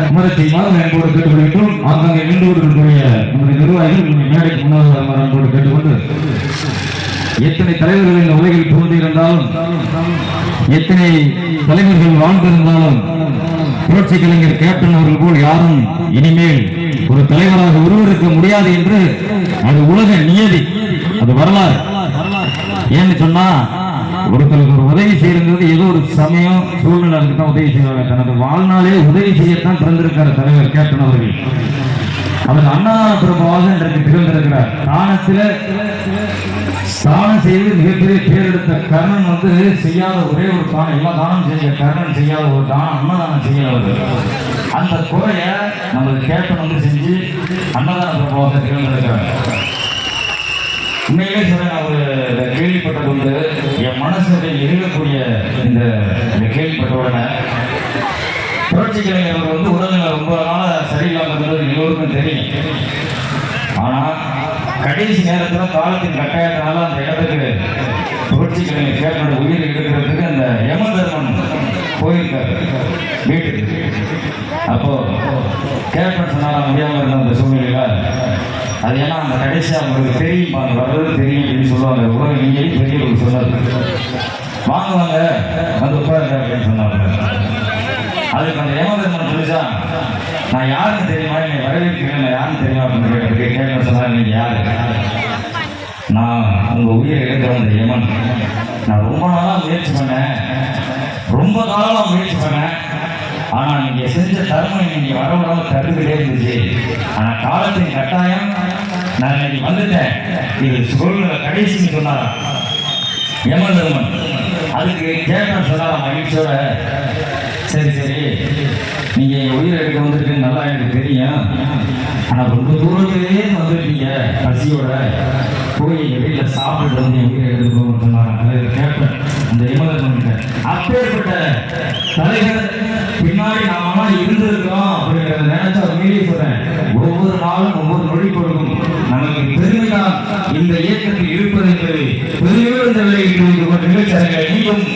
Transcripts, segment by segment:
மரத்தை மாதம் என்போடு கேட்டுக்கொள்கின்றோம் ஆங்காங்கே நின்று கொண்டிருக்கக்கூடிய நம்முடைய நிர்வாகிகள் உங்களுடைய மேடைக்கு முன்னாள் வருமாறு அன்போடு கேட்டுக்கொண்டு. எத்தனை தலைவர்கள் இந்த உலகில் புகுந்திருந்தாலும் எத்தனை தலைவர்கள் வாழ்ந்திருந்தாலும் புரட்சி கலைஞர் கேப்டன் அவர்கள் போல் யாரும் இனிமேல் ஒரு தலைவராக உருவெடுக்க முடியாது என்று அது உலக நியதி அது வரலாறு. ஏன்னு சொன்னா ஒருத்தருக்கு ஒரு உதவி செய்யறது ஏதோ ஒரு சமயம் சூழ்நிலை தான் உதவி செய்வாங்க. தனது வாழ்நாளே உதவி செய்யத்தான் பிறந்திருக்கார் தலைவர் கேப்டன் அவர்கள். அவர் அன்னதான பிரபுவாக இன்றைக்கு திகழ்ந்திருக்கிறார். தானத்தில் தானம் செய்து மிகப்பெரிய பேர் கர்ணன் வந்து செய்யாத ஒரே ஒரு தானம் எல்லா தானம் செய்ய கர்ணன் செய்யாத ஒரு தானம் அன்னதானம் செய்யாத அந்த குறைய நமது கேப்டன் வந்து செஞ்சு அன்னதான பிரபுவாக திகழ்ந்திருக்கிறார். உண்மையிலே சொல்ல நான் ஒரு கேள்விப்பட்டது வந்து என் மனசுக்கு எழுதக்கூடிய இந்த இந்த கேள்விப்பட்ட உடனே புரட்சி கலைஞர் அவர் வந்து உடல்நிலை ரொம்ப நாள் சரியில்லாமல் எல்லோருக்கும் தெரியும். ஆனால் கடைசி நேரத்தில் காலத்தின் கட்டாயத்தினால அந்த இடத்துக்கு புரட்சி கலைஞர் கேட்டோட உயிர் எடுக்கிறதுக்கு அந்த யமதர்மன் போயிருக்காரு வீட்டுக்கு. அப்போ கேப்டன் சொன்னால முடியாமல் இருந்த அந்த சூழ்நிலையில் அது ஏன்னா அந்த கடைசியாக அவங்களுக்கு தெரியும் அந்த வர்றது தெரியும் அப்படின்னு சொல்லுவாங்க. உலக நீங்க பெரியவர்கள் சொன்னார் வாங்குவாங்க வந்து உட்காருங்க அப்படின்னு சொன்னாங்க. அதுக்கு அந்த ஏமாதர்மன் புரிஞ்சா நான் யாருன்னு தெரியுமா? நீ வரவேற்கிறேன். நான் யாருன்னு தெரியுமா? அப்படின்னு கேட்டு கேட்க சொன்னாங்க நீங்கள் யாரு? நான் உங்கள் உயிரை எடுக்கிற அந்த யமன். நான் ரொம்ப நாளாக முயற்சி பண்ணேன். ரொம்ப காலமாக முயற்சி பண்ணேன். ஆனா நீங்க செஞ்ச தர்மம் நீங்க வர வர தடுத்துக்கிட்டே இருந்துச்சு. ஆனா காலத்தின் கட்டாயம் நான் இன்னைக்கு வந்துட்டேன். இது சூழ்நிலை கடைசின்னு சொன்னாராம் யமதர்மன் அதுக்கு கேட்டான் சொன்னாராம் மகிழ்ச்சியோட? சரி சரி. நீங்க எங்க உயிரை எடுக்க வந்திருக்குன்னு நல்லா எனக்கு தெரியும். ஆனா ரொம்ப தூரத்திலே வந்துருக்கீங்க பசியோட. போய் எங்க சாப்பிட்டு வந்து என் உயிரை எடுக்கணும்னு சொன்னாங்க. அதை கேட்பேன் அந்த யமதர்மன் அப்பேற்பட்ட தலைவர் பின்னாடி நாம இருந்திருக்கிறோம் அப்படிங்கிறத நினைச்சா உண்மையிலேயே சொல்றேன் ஒவ்வொரு நாளும் ஒவ்வொரு மொழி கொடுக்கும். நமக்கு பெருமைதான் இந்த இயக்கத்தில் இருப்பது என்பது. பெருமையோடு இந்த வேலையில் நிகழ்ச்சியாக நீங்களும்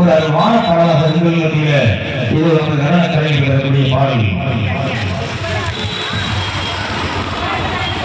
ஒரு அருமான பாடலாக உங்கள் இது ஒரு நடன கலைஞர் வரக்கூடிய பாடல்.